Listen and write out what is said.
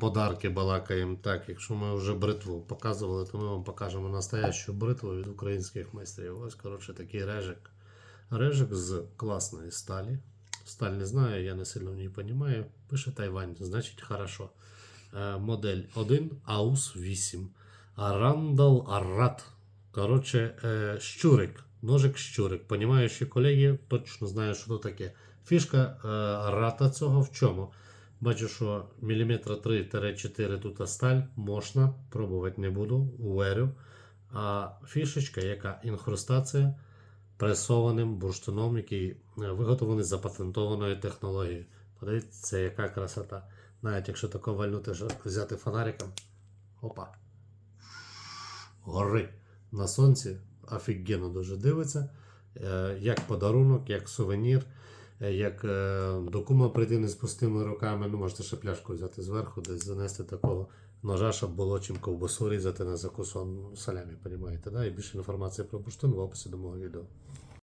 подарки балакаємо. Так, якщо ми вже бритву показували, то ми вам покажемо настоящу бритву від українських майстрів. Ось, коротше, такий режик. Режик з класної сталі. Сталь не знаю, я не сильно в ній розумію. Пише Тайвань, значить хорошо. Е, модель 1 AUS 8. Арандал Арат. Коротше, е, щурик. Ножик щурик. Понімаючі колеги точно знають, що це таке. Фішка е, рата цього в чому? Бачу, що міліметра 3-4 тут сталь можна, пробувати не буду, уверю. А фішечка, яка інхрустація пресованим бурштином, який е, виготовлений за патентованою технологією. Подивіться, яка красота. Навіть якщо тако вальнути, взяти фонариком. Опа. Гори на сонці. Офігенно дуже дивиться. Е, Як подарунок, як сувенір, як е, до прийти не з пустими руками. Ну, можете ще пляшку взяти зверху, десь занести такого ножа, щоб було чим ковбасу різати на закусон салямі, понімаєте, да? І більше інформації про бурштин в описі до мого відео.